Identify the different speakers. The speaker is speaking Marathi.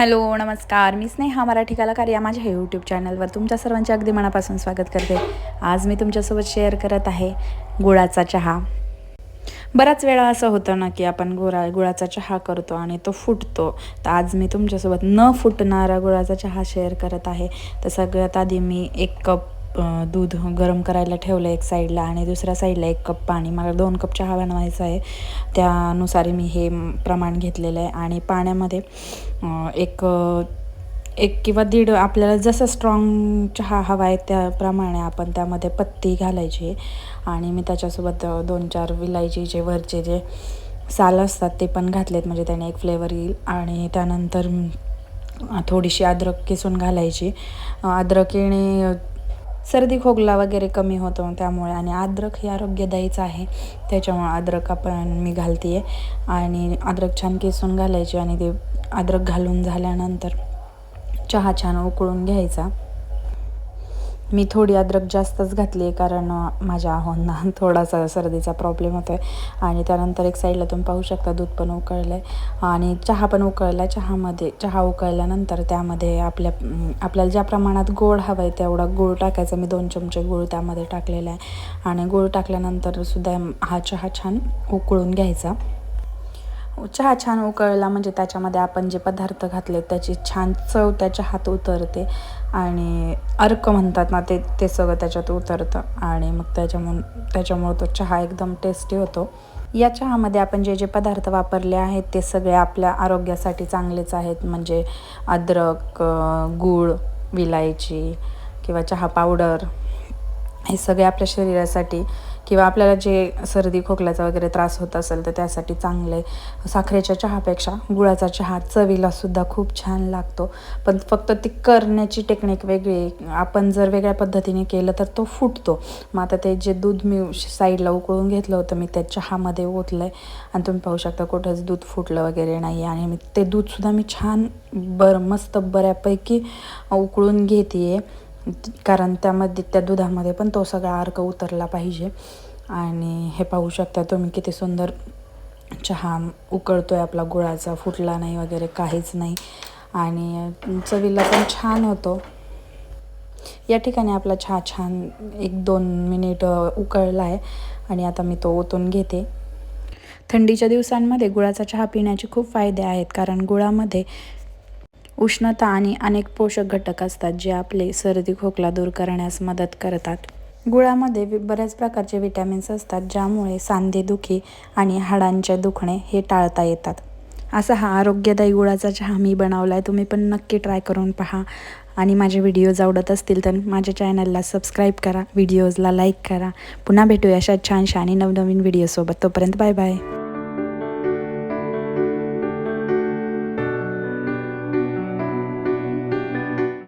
Speaker 1: हॅलो नमस्कार. मी स्नेहा मराठी कलाकार या माझ्या यूट्यूब चॅनलवर तुमच्या सर्वांचे अगदी मनापासून स्वागत करते. आज मी तुमच्यासोबत शेअर करत आहे गुळाचा चहा. बराच वेळा असं होतं ना की आपण गुळा गुळाचा चहा करतो आणि तो फुटतो. तर आज मी तुमच्यासोबत न फुटणारा गुळाचा चहा शेअर करत आहे. तर सगळ्यात आधी मी एक कप दूध गरम करायला ठेवलं एक साईडला आणि दुसऱ्या साईडला एक कप पाणी. मला दोन कप चहा बनवायचा आहे. त्यानुसार मी हे प्रमाण घेतलेलं आहे. आणि पाण्यामध्ये एक एक किंवा दीड आपल्याला जसं स्ट्रॉंग चहा हवा आहे त्याप्रमाणे आपण त्यामध्ये पत्ती घालायची. आणि मी त्याच्यासोबत दोन चार विलायचीचे वरचे जे साल असतात ते पण घातलेत. म्हणजे त्याने एक फ्लेवर येईल. आणि त्यानंतर थोडीशी अद्रक किसून घालायची. अद्रकीने सर्दी खोकला वगैरे कमी होतो त्यामुळे आणि अद्रक हे आरोग्यदायीच आहे. त्याच्यामुळे अद्रक आपण मी घालते आहे आणि अद्रक छान किसून घालायची आणि ते अद्रक घालून झाल्यानंतर चहा छान उकळून घ्यायचा. मी थोडी अद्रक जास्तच घातली आहे कारण माझ्या आहोंना थोडासा सर्दीचा प्रॉब्लेम होतो आहे आणि त्यानंतर एक साईडला तुम्ही पाहू शकता दूध पण उकळलं आहे आणि चहा पण उकळला. आहे चहामध्ये चहा उकळल्यानंतर त्यामध्ये आपल्या आपल्याला ज्या प्रमाणात गोड हवं आहे तेवढा गूळ टाकायचा. मी दोन चमचे गूळ त्यामध्ये टाकलेला आहे. आणि गूळ टाकल्यानंतर सुद्धा हा चहा छान उकळून घ्यायचा. चहा छान उकळला म्हणजे त्याच्यामध्ये आपण जे पदार्थ घातले त्याची छान चव त्याच्या हात उतरते आणि अर्क म्हणतात ना ते ते सगळं त्याच्यात उतरतं आणि मग त्याच्यामुळं त्याच्यामुळं तो चहा एकदम टेस्टी होतो. या चहामध्ये आपण जे जे पदार्थ वापरले आहेत ते सगळे आपल्या आरोग्यासाठी चांगलेच आहेत म्हणजे अद्रक गूळ विलायची किंवा चहा पावडर हे सगळे आपल्या शरीरासाठी किंवा आपल्याला जे सर्दी खोकल्याचा वगैरे त्रास होत असेल तर त्यासाठी चांगले साखरेच्या चहापेक्षा गुळाचा चहा चवीला सुद्धा खूप छान लागतो. पण फक्त ती करण्याची टेक्निक वेगळी आहे. आपण जर वेगळ्या पद्धतीने केलं तर तो फुटतो. मग आता ते जे दूध मी साईडला उकळून घेतलं होतं मी त्या चहामध्ये ओतलं आहे आणि तुम्ही पाहू शकता कुठंच दूध फुटलं वगैरे नाही आणि मी ते दूधसुद्धा मी छान बरं मस्त बऱ्यापैकी उकळून घेते आहे कारण त्यामध्ये त्या दुधामध्ये पण तो सगळा अर्क उतरला पाहिजे. आणि हे पाहू शकता तुम्ही किती सुंदर चहा उकळतो आहे आपला गुळाचा फुटला नाही वगैरे काहीच नाही. आणि चवीला पण छान होतो. या ठिकाणी आपला चहा छान एक दोन मिनिट उकळला आहे आणि आता मी तो ओतून घेते. थंडीच्या दिवसांमध्ये गुळाचा चहा पिण्याचे खूप फायदे आहेत कारण गुळामध्ये उष्णता आणि अनेक पोषक घटक असतात जे आपले सर्दी खोकला दूर करण्यास मदत करतात. गुळामध्ये वि- बऱ्याच प्रकारचे विटॅमिन्स असतात ज्यामुळे सांधेदुखी आणि हाडांचे दुखणे हे टाळता येतात. असा हा आरोग्यदायी गुळाचा चहा मी बनवला आहे तुम्ही पण नक्की ट्राय करून पहा. आणि माझे व्हिडिओज आवडत असतील तर माझ्या चॅनलला सबस्क्राईब करा व्हिडिओजला लाईक करा. पुन्हा भेटूया अशा छानशा आणि नवनवीन व्हिडिओसोबत. तोपर्यंत बाय बाय.